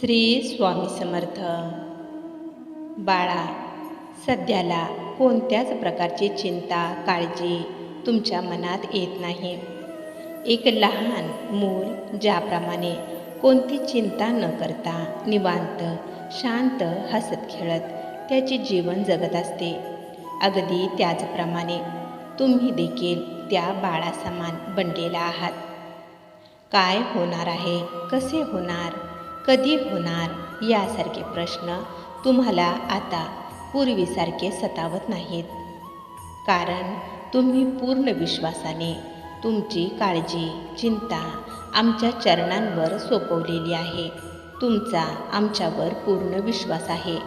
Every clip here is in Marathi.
श्री स्वामी समर्थ. बाळा सध्याला कोणत्याच प्रकारची चिंता काळजी तुमच्या मनात येत नाही. एक लहान मूल ज्याप्रमाणे कोणती चिंता न करता निवांत शांत हसत खेळत त्याचे जीवन जगत असते. अगदी त्याचप्रमाणे तुम्ही देखील त्या बाळासमान बनलेला आहात. काय होणार आहे? कसे होणार? कधी होणार यासारखे प्रश्न तुम्हाला आता पूर्वीसारखे सतावत नाहीत. कारण तुम्ही पूर्ण विश्वासाने तुमची काळजी चिंता आमच्या चरणांवर सोपवलेली आहे. तुमचा आमच्यावर पूर्ण विश्वास आहे.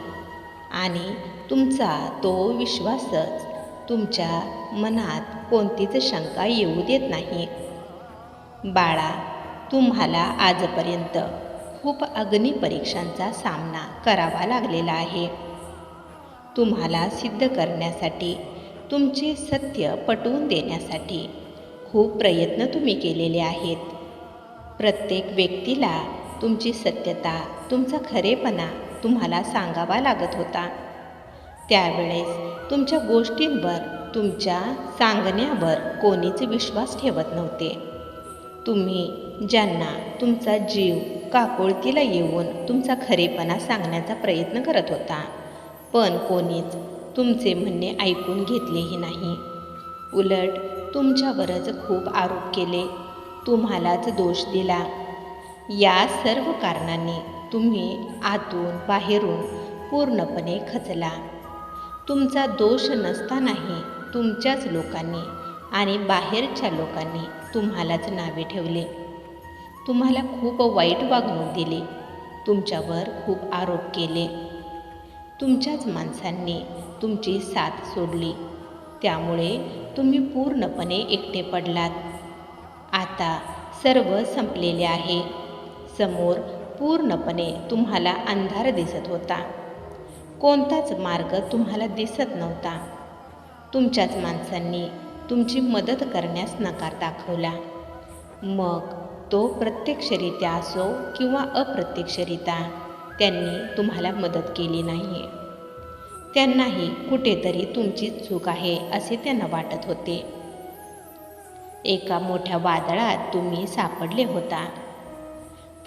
आणि तुमचा तो विश्वासच तुमच्या मनात कोणतीच शंका येऊ देत नाही. बाळा तुम्हाला आजपर्यंत खूप अग्निपरीक्षांचा सामना करावा लागलेला आहे. तुम्हाला सिद्ध करण्यासाठी तुमचे सत्य पटवून देण्यासाठी खूप प्रयत्न तुम्ही केलेले आहेत. प्रत्येक व्यक्तीला तुमची सत्यता तुमचा खरेपणा तुम्हाला सांगावा लागत होता. त्यावेळेस तुमच्या गोष्टींवर तुमच्या सांगण्यावर कोणीच विश्वास ठेवत नव्हते. तुम्ही ज्यांना तुमचा जीव काकोळतीला येऊन तुमचा खरेपणा सांगण्याचा प्रयत्न करत होता. पण कोणीच तुमचे म्हणणे ऐकून घेतलेही नाही. उलट तुमच्यावरच खूप आरोप केले. तुम्हालाच दोष दिला. या सर्व कारणांनी तुम्ही आतून बाहेरून पूर्णपणे खचला. तुमचा दोष नसतानाही तुमच्याच लोकांनी आणि बाहेरच्या लोकांनी तुम्हालाच नावे ठेवले. तुम्हाला खूप वाईट वागणूक दिली. तुमच्यावर खूप आरोप केले. तुमच्याच माणसांनी तुमची साथ सोडली. त्यामुळे तुम्ही पूर्णपणे एकटे पडलात. आता सर्व संपलेले आहे. समोर पूर्णपणे तुम्हाला अंधार दिसत होता. कोणताच मार्ग तुम्हाला दिसत नव्हता. तुमच्याच माणसांनी तुमची मदत करण्यास नकार दाखवला. मग तो प्रत्यक्षरित्या असो किंवा अप्रत्यक्षरित्या त्यांनी तुम्हाला मदत केली नाही त्यांनाही कुठेतरी तुमची चूक आहे असे त्यांना वाटत होते. एका मोठ्या वादळात तुम्ही सापडले होता.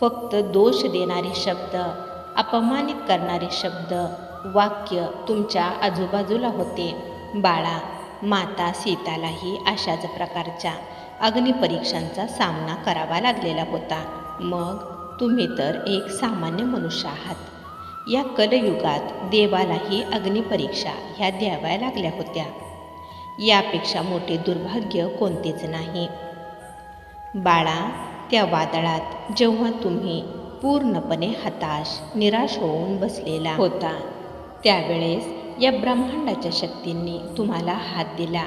फक्त दोष देणारे शब्द अपमानित करणारे शब्द वाक्य तुमच्या आजूबाजूला होते. बाळा माता सीतालाही अशाच प्रकारच्या अग्निपरीक्षांचा सामना करावा लागलेला होता. मग तुम्ही तर एक सामान्य मनुष्य आहात. या कलयुगात देवालाही अग्निपरीक्षा ह्या द्याव्या लागल्या होत्या. यापेक्षा मोठे दुर्भाग्य कोणतेच नाही. बाळा त्या वादळात जेव्हा तुम्ही पूर्णपणे हताश निराश होऊन बसलेला होता त्यावेळेस या ब्रह्मांडाच्या शक्तींनी तुम्हाला हात दिला.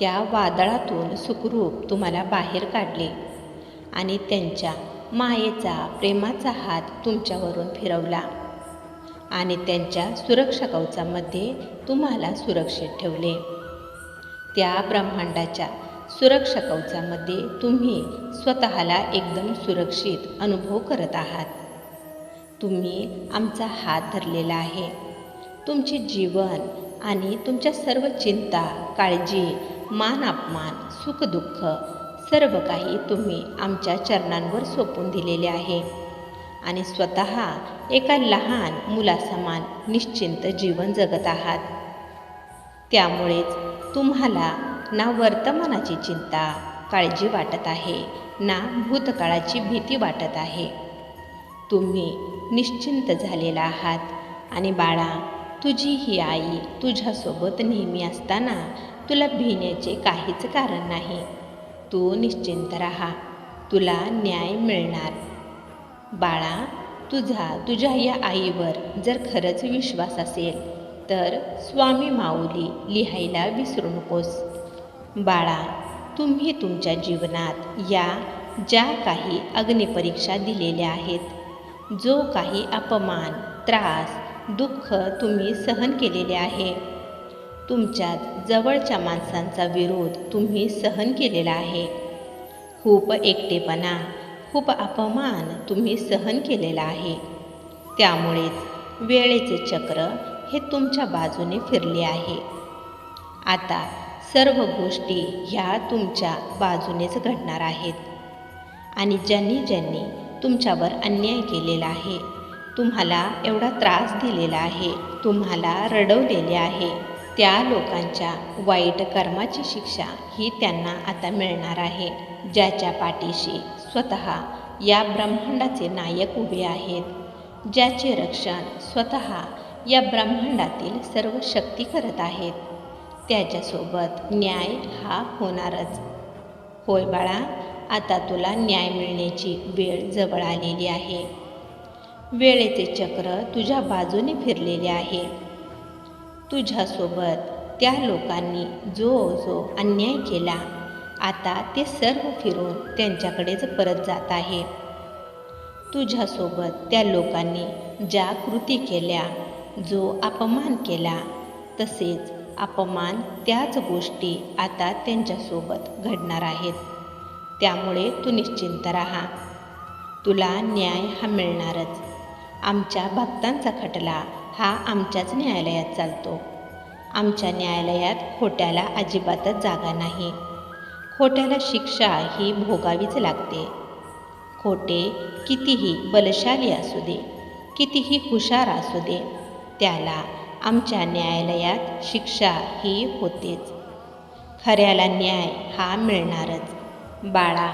त्या वादळातून सुखरूप तुम्हाला बाहेर काढले आणि त्यांच्या मायेचा प्रेमाचा हात तुमच्यावरून फिरवला. आणि त्यांच्या सुरक्षा कवचामध्ये तुम्हाला सुरक्षित ठेवले. त्या ब्रह्मांडाच्या सुरक्षा कवचामध्ये तुम्ही स्वतःला एकदम सुरक्षित अनुभव करत आहात. तुम्ही आमचा हात धरलेला आहे. तुमचे जीवन आणि तुमच्या सर्व चिंता काळजी मान अपमान सुखदुःख सर्व काही तुम्ही आमच्या चरणांवर सोपून दिलेले आहे. आणि स्वतः एका लहान मुलासमान निश्चिंत जीवन जगत आहात. त्यामुळेच तुम्हाला ना वर्तमानाची चिंता काळजी वाटत आहे ना भूतकाळाची भीती वाटत आहे. तुम्ही निश्चिंत झालेला आहात. आणि बाळा तुझी ही आई तुझ्यासोबत नेहमी असताना तुला भिण्याचे काहीच कारण नाही. तू निश्चिंत राहा. तुला न्याय मिळणार. बाळा तुझा तुझ्या या आईवर जर खरंच विश्वास असेल तर स्वामी माऊली लिहायला विसरू नकोस. बाळा तुम्ही तुमच्या जीवनात या ज्या काही अग्निपरीक्षा दिलेल्या आहेत जो काही अपमान त्रास दुःख तुम्ही सहन केलेले आहे तुमच्यात जवळच्या माणसांचा विरोध तुम्ही सहन केलेला आहे. खूप एकटेपणा खूप अपमान तुम्ही सहन केलेला आहे. त्यामुळेच वेळेचे चक्र हे तुमच्या बाजूने फिरले आहे. आता सर्व गोष्टी ह्या तुमच्या बाजूनेच घडणार आहेत. आणि ज्यांनी ज्यांनी तुमच्यावर अन्याय केलेला आहे तुम्हाला एवढा त्रास दिलेला आहे तुम्हाला रडवलेले आहे. त्या लोकांच्या वाईट कर्माची शिक्षा ही त्यांना आता मिळणार आहे. ज्याच्या पाठीशी स्वतः या ब्रह्मांडाचे नायक उभे आहेत. ज्याचे रक्षण स्वतः या ब्रह्मांडातील सर्व शक्ती करत आहेत. त्याच्यासोबत न्याय हा होणारच. होय बाळा आता तुला न्याय मिळण्याची वेळ जवळ आलेली आहे. वेळेचे चक्र तुझ्या बाजूने फिरलेले आहे. तुझ्यासोबत त्या लोकांनी जो जो अन्याय केला आता ते सर्व फिरून त्यांच्याकडेच परत जात आहे. तुझ्यासोबत त्या लोकांनी ज्या कृती केल्या जो अपमान केला तसेच अपमान त्याच गोष्टी आता त्यांच्यासोबत घडणार आहेत. त्यामुळे तू निश्चिंत राहा. तुला न्याय हा मिळणारच. आमच्या भक्तांचा खटला हा आमच्याच न्यायालयात चालतो. आमच्या न्यायालयात खोट्याला अजिबातच जागा नाही. खोट्याला शिक्षा ही भोगावीच लागते. खोटे कितीही बलशाली असू दे कितीही हुशार असू दे त्याला आमच्या न्यायालयात शिक्षा ही होतेच. खऱ्याला न्याय हा मिळणारच. बाळा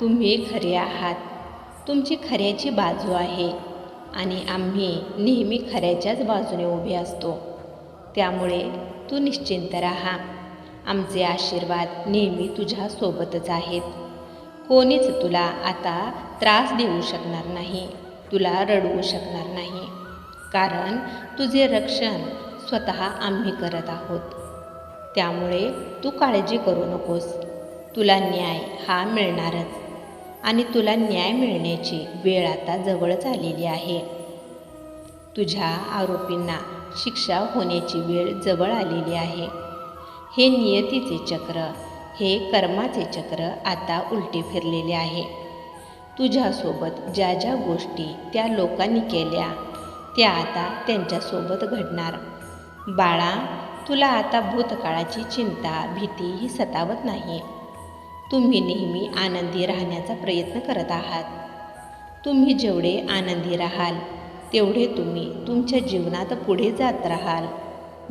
तुम्ही खरे आहात. तुमची खऱ्याची बाजू आहे. आणि आम्ही नेहमी खऱ्याच्याच बाजूने उभे असतो. त्यामुळे तू निश्चिंत राहा. आमचे आशीर्वाद नेहमी तुझ्यासोबतच आहेत. कोणीच तुला आता त्रास देऊ शकणार नाही तुला रडवू शकणार नाही. कारण तुझे रक्षण स्वतः आम्ही करत आहोत. त्यामुळे तू काळजी करू नकोस. तुला न्याय हा मिळणारच. आणि तुला न्याय मिळण्याची वेळ आता जवळच आलेली आहे. तुझ्या आरोपींना शिक्षा होण्याची वेळ जवळ आलेली आहे. हे नियतीचे चक्र हे कर्माचे चक्र आता उलटे फिरलेले आहे. तुझ्यासोबत ज्या ज्या गोष्टी त्या लोकांनी केल्या त्या आता त्यांच्यासोबत घडणार. बाळा तुला आता भूतकाळाची चिंता भीती ही सतावत नाही. तुम्ही नेहमी आनंदी राहण्याचा प्रयत्न करत आहात. तुम्ही जेवढे आनंदी राहाल तेवढे तुम्ही तुमच्या जीवनात पुढे जात राहाल.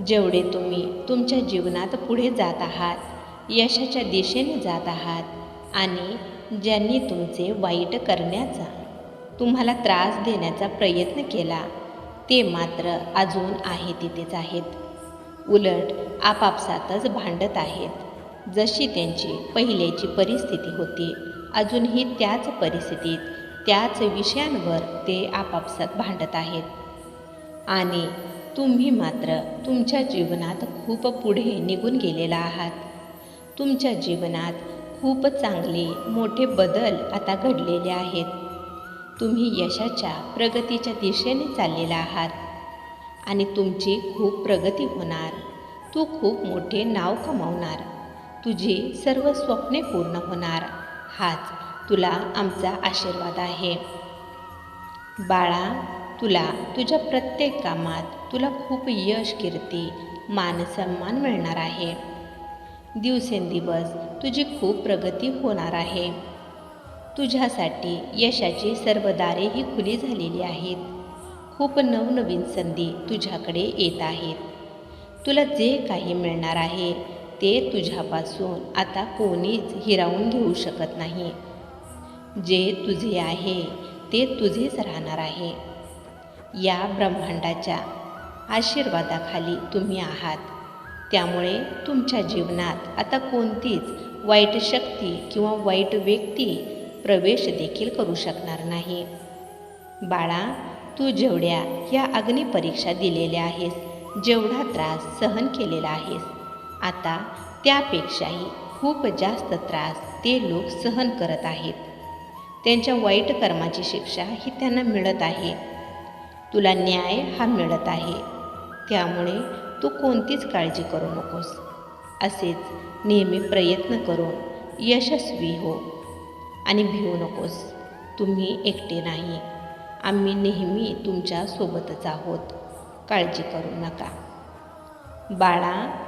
जेवढे तुम्ही तुमच्या जीवनात पुढे जात आहात यशाच्या दिशेने जात आहात आणि ज्यांनी तुमचे वाईट करण्याचा तुम्हाला त्रास देण्याचा प्रयत्न केला ते मात्र अजून आहे तिथेच आहेत. उलट आपापसातच भांडत आहेत. जशी त्यांची पहिल्याची परिस्थिती होती अजूनही त्याच परिस्थितीत त्याच विषयांवर ते आपापसात भांडत आहेत. आणि तुम्ही मात्र तुमच्या जीवनात खूप पुढे निघून गेलेला आहात. तुमच्या जीवनात खूप चांगले मोठे बदल आता घडलेले आहेत. तुम्ही यशाच्या प्रगतीच्या दिशेने चाललेला आहात. आणि तुमची खूप प्रगती होणार. तू खूप मोठे नाव कमावणार. तुझी सर्व स्वप्ने पूर्ण होणार. हाच तुला आमचा आशीर्वाद आहे. बाळा तुला तुझ्या प्रत्येक कामात तुला खूप यश कीर्ती मानसन्मान मिळणार आहे. दिवसेंदिवस तुझी खूप प्रगती होणार आहे. तुझ्यासाठी यशाची सर्व दारेही खुली झालेली आहेत. खूप नवनवीन संधी तुझ्याकडे येत आहेत. तुला जे काही मिळणार आहे ते तुझ्यापासून आता कोणीच हिरावून घेऊ शकत नाही. जे तुझे आहे ते तुझेच राहणार आहे. या ब्रह्मांडाच्या आशीर्वादाखाली तुम्ही आहात. त्यामुळे तुमच्या जीवनात आता कोणतीच वाईट शक्ती किंवा वाईट व्यक्ती प्रवेश देखील करू शकणार नाही. बाळा तू जेवढ्या या अग्निपरीक्षा दिलेल्या आहेस जेवढा त्रास सहन केलेला आहेस आता त्यापेक्षाही खूप जास्त त्रास ते लोक सहन करत आहेत. त्यांच्या वाईट कर्माची शिक्षा ही त्यांना मिळत आहे. तुला न्याय हा मिळत आहे. त्यामुळे तू कोणतीच काळजी करू नकोस. असेच नेहमी प्रयत्न करून यशस्वी हो आणि भिवू नकोस. तुम्ही एकटे नाही. आम्ही नेहमी तुमच्या सोबतच आहोत. काळजी करू नका. बाळा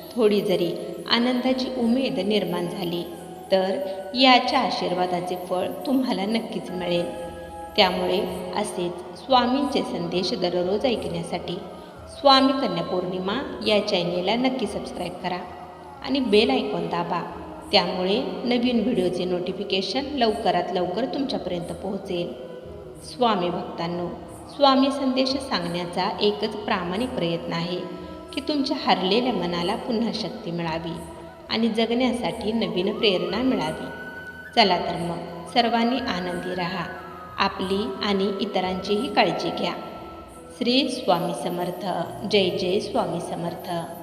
थोडी जरी आनंदाची उमेद निर्माण झाली तर याच्या आशीर्वादाचे फळ तुम्हाला नक्कीच मिळेल. त्यामुळे असेच स्वामींचे संदेश दररोज ऐकण्यासाठी स्वामी कन्या पौर्णिमा या चॅनेलला नक्की सबस्क्राईब करा आणि बेल आयकॉन दाबा. त्यामुळे नवीन व्हिडिओचे नोटिफिकेशन लवकरात लवकर तुमच्यापर्यंत पोहोचेल. स्वामी भक्तांनो स्वामी संदेश सांगण्याचा एकच प्रामाणिक प्रयत्न आहे. की तुमच्या हरलेल्या मनाला पुन्हा शक्ती मिळावी आणि जगण्यासाठी नवीन प्रेरणा मिळावी. चला तर मग सर्वांनी आनंदी राहा. आपली आणि इतरांचीही काळजी घ्या. श्री स्वामी समर्थ. जय जय स्वामी समर्थ.